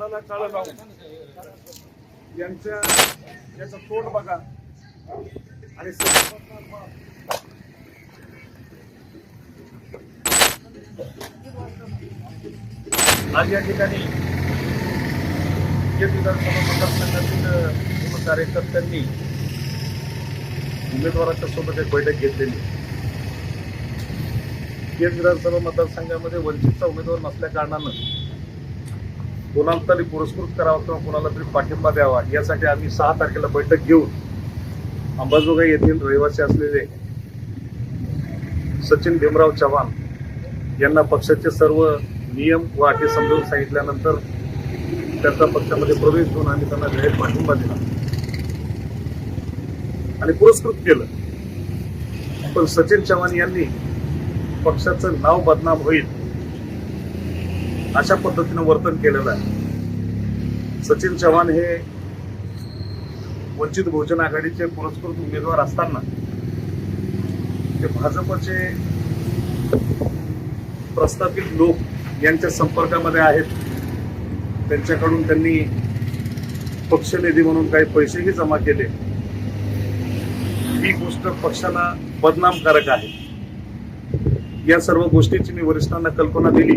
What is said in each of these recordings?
काळं लावून यांच्या याचं तोंड बघा. आणि आज या ठिकाणी जे विधानसभा मतदारसंघातील कार्यकर्त्यांनी उमेदवाराच्या सोबत एक बैठक घेतलेली. केज विधानसभा मतदारसंघामध्ये वंचितचा उमेदवार नसल्या कारणानं कोणाला तरी पुरस्कृत करावा किंवा कोणाला तरी पाठिंबा द्यावा यासाठी आम्ही सहा तारखेला बैठक घेऊन अंबाजोगाई येथील रहिवासी असलेले सचिन भीमराव चव्हाण यांना पक्षाचे सर्व नियम व अटी समजून सांगितल्यानंतर त्यांचा पक्षामध्ये प्रवेश घेऊन आम्ही त्यांना जाहीर पाठिंबा दिला. आणि पुरस्कृत केलं. पण सचिन चव्हाण यांनी पक्षाचं नाव बदनाम होईल अशा पद्धतीनं वर्तन केलेलं आहे. सचिन चव्हाण हे वंचित बहुजन आघाडीचे पुरस्कृत उमेदवार असताना ते भाजपचे प्रस्थापित लोक यांच्या संपर्कामध्ये आहेत. त्यांच्याकडून त्यांनी पक्षनिधी म्हणून काही पैसेही जमा केले. ही गोष्ट पक्षाला बदनामकारक आहे. या सर्व गोष्टीची मी वरिष्ठांना कल्पना दिली.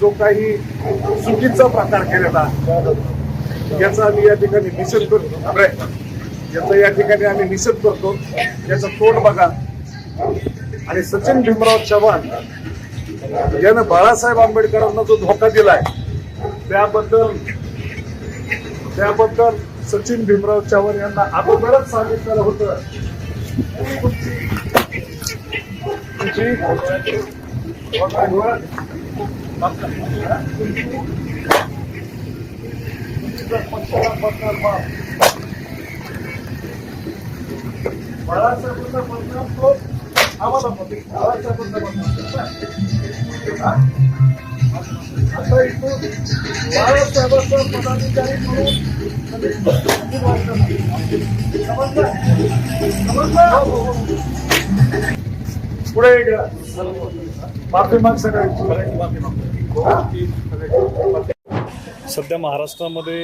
जो काही चुकीचा प्रकार केलेला याचा आम्ही या ठिकाणी निषेध करतो अरे, याचा या ठिकाणी आम्ही निषेध करतो. याचा तोंड बघा. आणि सचिन भीमराव चव्हाण यानं बाळासाहेब आंबेडकरांना जो धोका दिलाय त्याबद्दल त्याबद्दल सचिन भीमराव चव्हाण यांना अगोदरच सांगितलेलं होतं. तुमची तुमची बाळासाहेबांचा बदनाम तो आम्हाला मध्ये बाळासाहेबांचा बदनाम आता इथून बाळासाहेबांचा पदाधिकारी म्हणून समजलं? समजलं? पुढे इकडं. माफी माग पुढे माफी माग सध्या महाराष्ट्रामध्ये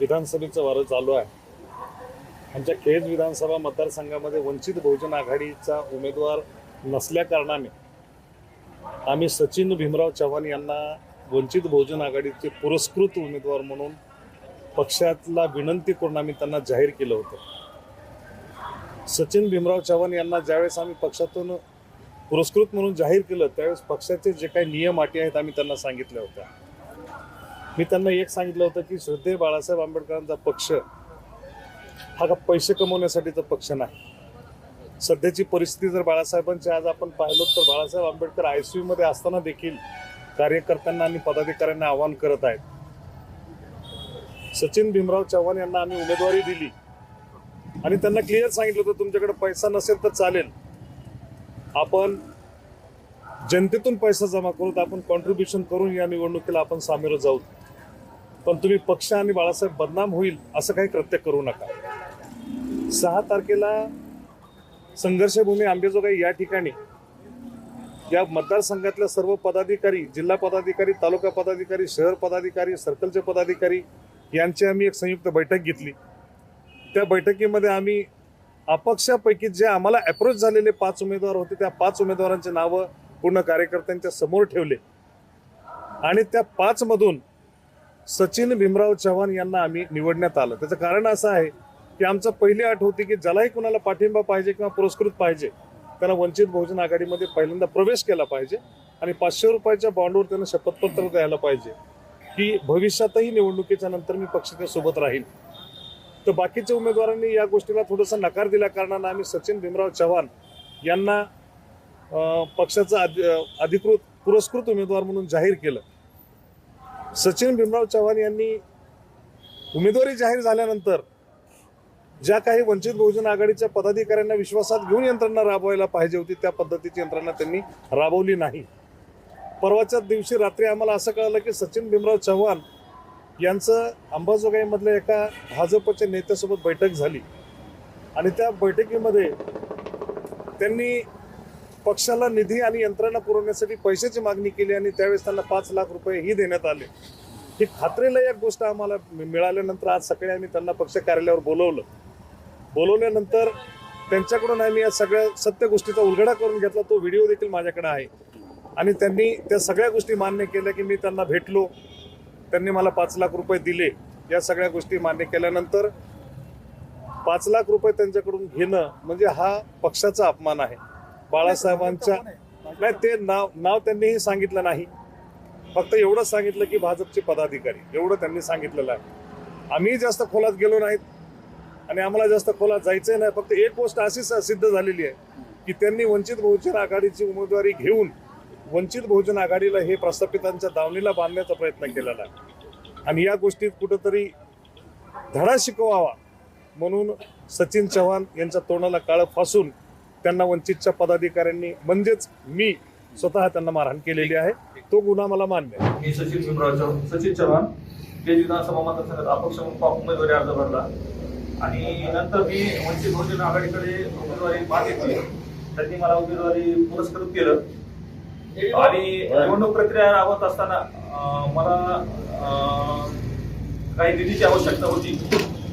विधानसभेचं वारं चालू आहे. आमच्या केज विधानसभा मतदारसंघामध्ये वंचित बहुजन आघाडीचा उमेदवार नसल्या कारणाने आम्ही सचिन भीमराव चव्हाण यांना वंचित बहुजन आघाडीचे पुरस्कृत उमेदवार म्हणून पक्षातला विनंती करून आम्ही त्यांना जाहीर केलं होतं. सचिन भीमराव चव्हाण यांना ज्यावेळेस आम्ही पक्षातून पुरस्कृत म्हणून जाहीर केलं त्यावेळेस पक्षाचे जे काही नियम अटी आहेत आम्ही त्यांना सांगितल्या होत्या. मी त्यांना एक सांगितलं होतं की श्रद्धे बाळासाहेब आंबेडकरांचा पक्ष हा का पैसे कमवण्यासाठीचा पक्ष नाही. सध्याची परिस्थिती जर बाळासाहेबांची आज आपण पाहिलो तर बाळासाहेब आंबेडकर आय सी मध्ये असताना देखील कार्यकर्त्यांना आणि पदाधिकाऱ्यांना आवाहन करत आहेत. सचिन भीमराव चव्हाण यांना आम्ही उमेदवारी दिली. आणि त्यांना क्लिअर सांगितलं होतं तुमच्याकडे पैसा नसेल तर चालेल. आपण जनतेतून पैसा जमा करू तर आपण कॉन्ट्रीब्युशन करून या निवडणुकीला आपण सामील जाऊ. पण तुम्ही पक्ष आणि बाळासाहेब बदनाम होईल असं काही कृत्य करू नका. सहा तारखेला संघर्षभूमी आंबेजोगाई या ठिकाणी या मतदारसंघातल्या सर्व पदाधिकारी जिल्हा पदाधिकारी तालुका पदाधिकारी शहर पदाधिकारी सर्कलचे पदाधिकारी यांची आम्ही एक संयुक्त बैठक घेतली. त्या बैठकीमध्ये आम्ही अपक्षापैकी जे आम्हाला अप्रोच झालेले पाच उमेदवार होते त्या पाच उमेदवारांची नावं पूर्ण कार्यकर्त्यांच्या समोर ठेवले. आणि त्या पाचमधून सचिन भीमराव चव्हाण यांना आम्ही निवडण्यात आलं. त्याचं कारण असं आहे की आमचं पहिली अट होती की ज्यालाही कुणाला पाठिंबा पाहिजे किंवा पुरस्कृत पाहिजे त्यांना वंचित बहुजन आघाडीमध्ये पहिल्यांदा प्रवेश केला पाहिजे आणि पाचशे रुपयाच्या बॉन्डवर त्यांना शपथपत्र द्यायला पाहिजे. की भविष्यातही निवडणुकीच्या नंतर मी पक्षाच्या सोबत राहील तर बाकीच्या उमेदवारांनी या गोष्टीला थोडासा नकार दिल्या कारणानं आम्ही सचिन भीमराव चव्हाण यांना पक्षाचा अधिकृत पुरस्कृत उमेदवार म्हणून जाहीर केलं. सचिन भीमराव चव्हाण यांनी उमेदवारी जाहीर झाल्यानंतर ज्या काही वंचित बहुजन आघाडीच्या पदाधिकाऱ्यांना विश्वासात घेऊन यंत्रणा राबवायला पाहिजे होती त्या पद्धतीची यंत्रणा त्यांनी राबवली नाही. परवाच्या दिवशी रात्री आम्हाला असं कळलं की सचिन भीमराव चव्हाण यांचं अंबाजोगाईमधल्या एका भाजपच्या नेत्यासोबत बैठक झाली. आणि त्या बैठकीमध्ये त्यांनी पक्षाला निधी आणि यंत्रणा पुरवण्यासाठी पैशाची मागणी केली आणि त्यावेळेस त्यांना पाच लाख रुपये ही देण्यात आले. ही खात्रीला एक गोष्ट आम्हाला मिळाल्यानंतर आज सकाळी आम्ही त्यांना पक्ष कार्यालयावर बोलवलं. बोलवल्यानंतर त्यांच्याकडून आम्ही या सगळ्या सत्य गोष्टीचा उलगडा करून घेतला. तो व्हिडिओ देखील माझ्याकडे आहे. आणि त्यांनी त्या सगळ्या गोष्टी मान्य केल्या की मी त्यांना भेटलो. त्यांनी मला पाच लाख रुपये दिले. या सगळ्या गोष्टी मान्य केल्यानंतर पाच लाख रुपये त्यांच्याकडून घेणं म्हणजे हा पक्षाचा अपमान आहे. बाळासाहेबांच्या नाही ते नाव नाव त्यांनीही सांगितलं नाही. फक्त एवढंच सांगितलं की भाजपचे पदाधिकारी एवढं त्यांनी सांगितलेलं आहे. आम्ही जास्त खोलात गेलो नाहीत आणि आम्हाला जास्त खोलात जायचंय नाही. फक्त एक गोष्ट अशी सिद्ध झालेली आहे की त्यांनी वंचित बहुजन आघाडीची उमेदवारी घेऊन वंचित बहुजन आघाडीला हे प्रस्थापितांच्या दावणीला बांधण्याचा प्रयत्न केलेला आहे. आणि या गोष्टीत कुठंतरी धडा शिकवावा म्हणून सचिन चव्हाण यांच्या तोंडाला काळं फासून त्यांना वंचितच्या पदाधिकाऱ्यांनी म्हणजेच मी स्वतः त्यांना मारहाण केलेली आहे. तो गुन्हा मला मान्य आहे. मी सचिन भीमराव चव्हाण सचिन चव्हाण. ते विधानसभा मतदारसंघात अपक्ष म्हणून उमेदवारी अर्ज भरला. आणि नंतर मी वंचित बहुजन आघाडीकडे उमेदवारी मागितली. त्यांनी मला उमेदवारी पुरस्कृत केलं. आणि निवडणूक प्रक्रिया राबवत असताना मला काही निधीची आवश्यकता होती.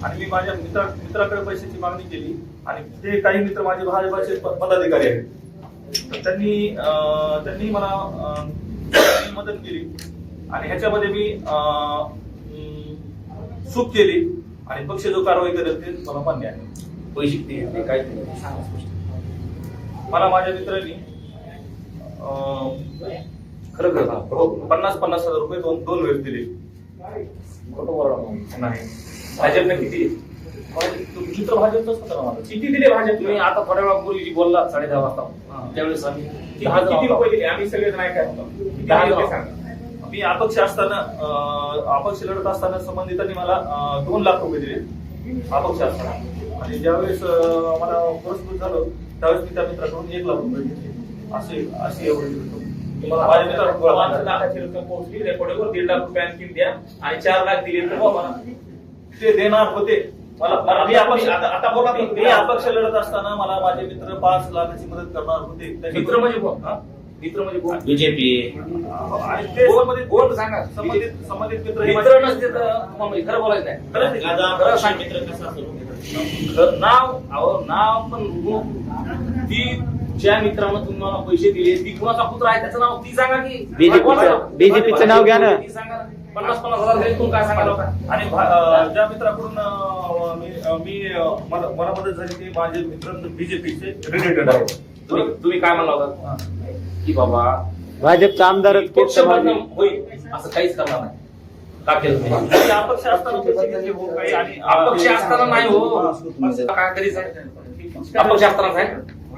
आणि मी माझ्या मित्रा मित्राकडे पैशाची मागणी केली. आणि ते काही मित्र माझे भाजपाचे पदाधिकारी आहेत. तर त्यांनी त्यांनी मला मदत केली. आणि ह्याच्यामध्ये मी चूक केली. आणि पक्ष जो कारवाई करेल ते मला मान्य आहे. पैसे काय मला माझ्या मित्रांनी खरं खरं हो, पन्नास पन्नास हजार रुपये दोन दोन वेळेस दिले. नाही भाजपने किती मित्र भाजपचाच होता ना किती दिले भाजप तुम्ही आता थोड्या वेळापूर्वी जी बोलला साडे दहा वाजता त्यावेळेस आम्ही किती किती रुपये दिले आम्ही सगळे नाही काय मी अपक्ष असताना अपक्ष लढत असताना संबंधितांनी मला दोन लाख रुपये दिले अपक्ष असताना आणि ज्यावेळेस मला पुरस्कृत झालं. त्यावेळेस मी त्या मित्राकडून एक लाख रुपये घेतले असे असे एवढे. तुम्हाला माझ्या मित्राकडून पाच लाखाची रक्कम पोहोचली रेकॉर्डवर दीड लाख रुपये आणखी द्या आणि चार लाख दिले तर मला ते देणार होते. मला मला मी अपक्ष आता- आता बोला मी- मी अपक्ष लढत असताना मला माझे मित्र पाच लाखाची मदत करणार होते. मित्र म्हणजे कोण? मित्र म्हणजे कोण? बीजेपी. आणि ते संबंधित कोण? सांगा. संबंधित संबंधित मित्र मित्र नसते तर तुम्हाला माहिती- खरं बोलायचं खरंच. खरं सांग मित्र नाव अहो नाव पण ती ज्या मित्रानं तुम्हाला पैसे दिले ती कुणाचा पुत्र आहे त्याचं नाव ती सांगा की. BJP चं- कोणाचं? BJP चं नाव घ्या ना. ती सांगा पन्नास पन्नास हजार दिले कोण काय सांगायला होता? आणि भा- ज्या मित्राकडून अं, मी अं, मी अं, मला मला मदत झाली ते माझे मित्र बीजेपीचे रिलेटेड आहेत. तुम्ही तुम्ही काय म्हणला होता? की बाबा भाजपचा आमदार पक्ष बदनाम होईल असं काहीच करणार नाही. का केलं तुम्ही? आणि अपक्ष असताना पैसे घेतले हो काही आणि अपक्ष असताना नाही हो. काय कधी अपक्ष असताना नाही?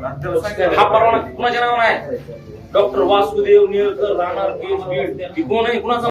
हा परवाना कुणाच्या नावावर आहे? डॉक्टर वासुदेव निळकर राहणार केस बीड कोण आहे? कुणाचा